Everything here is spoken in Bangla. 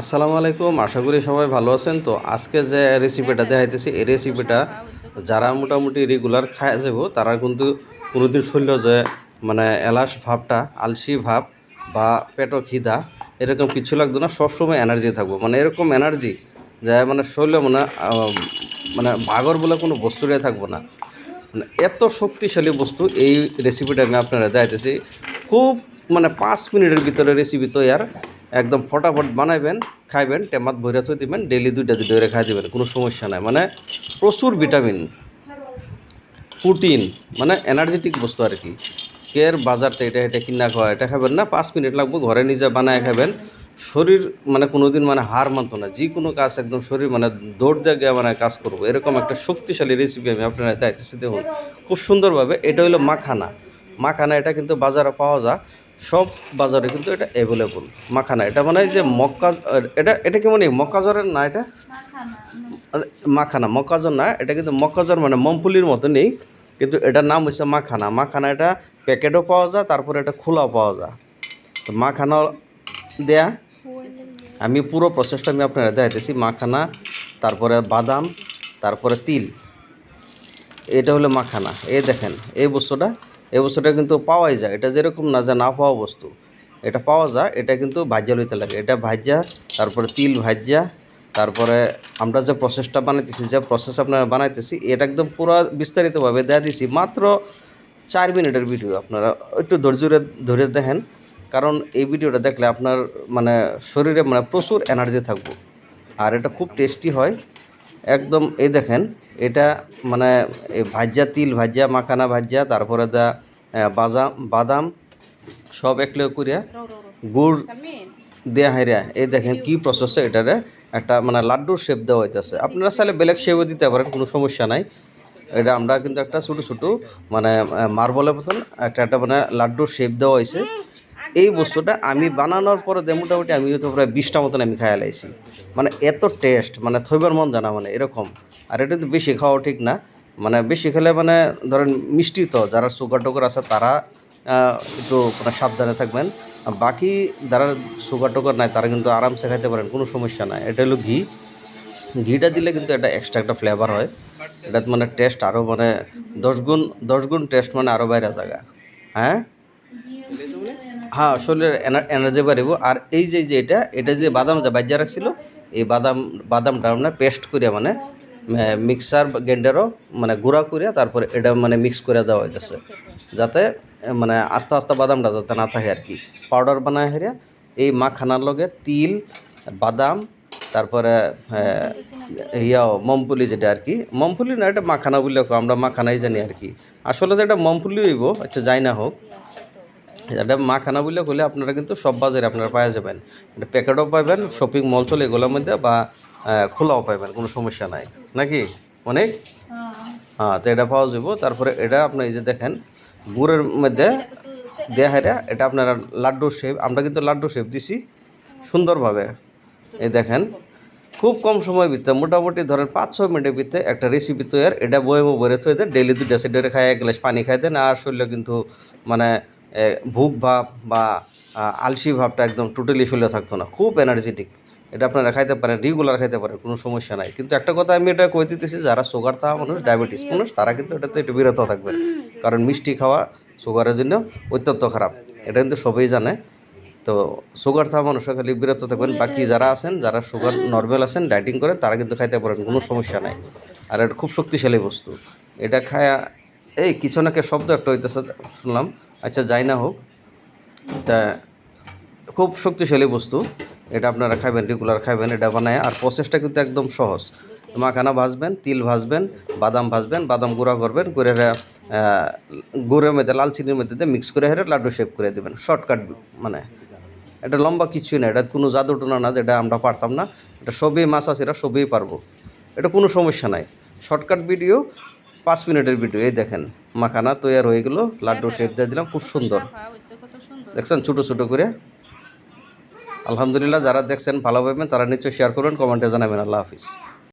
আসসালামু আলাইকুম, আশা করি সবাই ভালো আছেন। তো আজকে যে রেসিপিটা দেখাইতেছি, এই রেসিপিটা যারা মোটামুটি রেগুলার খায় যাব, তারা কিন্তু কোনোদিন শরীর যে মানে এলাস ভাবটা, আলসি ভাব বা পেটো খিদা, এরকম কিছু লাগতো না, সবসময় এনার্জি থাকব। মানে এরকম এনার্জি যে মানে শরীরে মানে মানে বাগর বলে কোনো বস্তুটাই থাকব না। মানে এত শক্তিশালী বস্তু এই রেসিপিটা আমি আপনারা দেখাইতেছি। খুব মানে পাঁচ মিনিটের ভিতরে রেসিপি তৈয়ার একদম ফটাফট বানাইবেন, খাইবেন, টেমাত ভরে থই দিবেন ডেলি দুইটা দুইটা করে খাই দিবেন, কোনো সমস্যা নাই। মানে প্রচুর ভিটামিন প্রোটিন মানে এনার্জেটিক বস্তু আর কি। কের বাজারটা এটা এটা কিনা খাওয়া, এটা খাবেন না, পাঁচ মিনিট লাগবে, ঘরে নিজে বানায় খাবেন। শরীর মানে কোনো দিন মানে হার মানতো না, যে কোনো কাজ একদম শরীর মানে দৌড় দিয়ে মানে কাজ করব। এরকম একটা শক্তিশালী রেসিপি আমি আপনারা দেখুন। খুব সুন্দরভাবে, এটা হলো মাখানা। মাখানা, এটা কিন্তু বাজারে পাওয়া যায়। সব বাজারে কিন্তু এটা অ্যাভেলেবল মাখানা এটা মানে যে মক্কা এটা এটা কি মানে মক্কাজরের না এটা? মাখানা। মক্কাজর না এটা কিন্তু মক্কাজর মানে মমফুলির মতো নেই কিন্তু এটার নাম হচ্ছে মাখানা। মাখানা এটা প্যাকেটও পাওয়া যায় তারপরে এটা খোলাও পাওয়া যায়। তো মাখানা দেয়া আমি পুরো প্রসেসটা আমি আপনারা দেখাইতেছি। মাখানা তারপরে বাদাম তারপরে তিল। এটা হলো মাখানা। এই দেখেন এই বস্তুটা এই বস্তুটা কিন্তু পাওয়াই যায়। এটা যেরকম না যে না পাওয়া বস্তু। এটা পাওয়া যায়, এটা কিন্তু ভাজ্যা লইতে লাগে। এটা ভাজ্যা, তারপরে তিল ভাজ্যা, তারপরে আমরা যে প্রসেসটা বানাইতেছি, যে প্রসেস আপনারা বানাইতেছি, এটা একদম পুরো বিস্তারিতভাবে দেয়া দিছি। মাত্র চার মিনিটের ভিডিও আপনারা একটু ধৈর্য ধরে দেখেন। কারণ এই ভিডিওটা দেখলে আপনার মানে শরীরে মানে প্রচুর এনার্জি থাকব। আর এটা খুব টেস্টি হয়। একদম, এই দেখেন, এটা মানে ভাজ্যা তিল ভাজ্যা মাখানা ভাজ্যা তারপরে দা বাজাম বাদাম, সব একলে করিয়া গুড় দেয়া হাইরা। এই দেখেন কি প্রসেসে এটারে একটা মানে লাড্ডুর শেপ দেওয়া হইতেছে। আপনারা চাইলে বেলেগ শেপও দিতে পারেন, কোনো সমস্যা নাই। এটা আমরা কিন্তু একটা ছোটো ছোটো মানে মার্বলের মতন একটা একটা মানে লাড্ডুর শেপ দেওয়া হয়েছে এই বস্তুটা আমি বানানোর পরে মোটামুটি আমি তো প্রায় বিশটা মতন আমি খাইয়া লাইছি। মানে এত টেস্ট মানে থইবার মন জানা মানে এরকম। আর এটা কিন্তু বেশি খাওয়া ঠিক না। মানে বেশি খেলে মানে ধরেন মিষ্টি তো, যারা সুগার টুগার আছে তারা একটু মানে সাবধানে থাকবেন। বাকি যারা সুগার টুগার নাই তারা কিন্তু আরামসে খাইতে পারেন, কোনো সমস্যা নাই। এটা হলো ঘি। ঘিটা দিলে কিন্তু এটা এক্সট্রা একটা ফ্লেভার হয়। এটা মানে টেস্ট আরও মানে দশ গুণ দশ গুণ টেস্ট মানে আরও বাইরে জায়গা। হ্যাঁ? হ্যাঁ শরীরের এনার্জি বাড়িব। আর এই যে যে এটা এটা যে বাদাম যা বাজ্যা রাখছিল এই বাদাম বাদামটা মানে পেস্ট করে মানে মিক্সার গ্রাইন্ডারও মানে গুঁড়া করে তারপরে এটা মানে মিক্স করে দেওয়া হইতেছে। যাতে মানে আস্তে আস্তে বাদামটা যাতে না থাকে আর কি পাউডার বানায় হেরে এই মাখানার লগে তিল বাদাম তারপরে ইয়া মমফুলি যেটা আর কি মমফুলি না এটা মাখানা কয়, আমরা মাখানাই জানি আর কি আসলে যেটা মমফুলি হইব আচ্ছা যাই না হোক। এটা মাখানা বললে হলে আপনারা কিন্তু সব বাজারে আপনারা পাওয়া যাবেন। এটা প্যাকেটও পাবেন শপিং মল চলে এগুলোর মধ্যে বা খোলাও পাবেন কোনো সমস্যা নাই। নাকি? অনেক? হ্যাঁ। তো এটা পাওয়া যাব। তারপরে এটা আপনার এই যে দেখেন গুড়ের মধ্যে দেয়া হেরা এটা আপনারা লাড্ডু শেপ আমরা কিন্তু লাড্ডু শেপ দিছি সুন্দরভাবে। এই দেখেন খুব কম সময় ভিতরে মোটামুটি ধরেন পাঁচ ছয় মিনিটের ভিতরে একটা রেসিপি তৈরি এটা বয়ে বয়ে থয়ে দেন ডেলি দুইটা সেডে খায় এক গ্লাস পানি খাই দেন আর শরীরে কিন্তু মানে ভুক ভাব বা আলসি ভাবটা একদম টোটালি শরীরে থাকতো না। খুব এনার্জেটিক এটা আপনারা খাইতে পারেন রেগুলার খাইতে পারেন, কোনো সমস্যা নাই। কিন্তু একটা কথা আমি এটা কই দিতেছি, যারা সুগার থাকা মানুষ ডায়াবেটিস মানুষ, তারা কিন্তু এটাতে একটু বিরত থাকবেন কারণ মিষ্টি খাওয়া সুগারের জন্য অত্যন্ত খারাপ। এটা কিন্তু সবাই জানে। তো সুগার থাকা মানুষরা খালি বিরত থাকবেন। বাকি যারা আছেন, যারা সুগার নর্মাল আছেন ডাইটিং করেন তারা কিন্তু খাইতে পারেন, কোনো সমস্যা নাই। আর এটা খুব শক্তিশালী বস্তু। এটা খায়া, এই কিছু নাকি শব্দ একটা হইতেছে, শুনলাম। আচ্ছা যাই না হোক তা খুব শক্তিশালী বস্তু। এটা আপনারা খাবেন রেগুলার খাবেন এটা বানায়। আর প্রসেসটা কিন্তু একদম সহজ। মাখানা ভাজবেন, তিল ভাজবেন, বাদাম ভাজবেন, বাদাম গুঁড়া করবেন, করে গুড়ের মধ্যে লাল চিনির মধ্যে মিক্স করে হেরে লাড্ডু শেপ করে দেবেন। শর্টকাট মানে এটা লম্বা কিছুই না, এটা কোনো জাদু টোনা না যেটা আমরা পারতাম না। এটা সবই মাছ আছে, এটা সবই পারব। এটা কোনো সমস্যা নাই। শর্টকাট ভিডিও পাঁচ মিনিটের ভিডিও এই দেখেন। মাখানা তৈরি হয়ে গেলো লাড্ডু শেপ দিয়ে দিলাম খুব সুন্দর। দেখছেন ছোটো ছোটো করে। আলহামদুলিল্লাহ যারা দেখছেন ভালো পাবেন তারা নিশ্চয়ই শেয়ার করবেন কমেন্টে জানাবেন। আল্লাহ হাফিজ।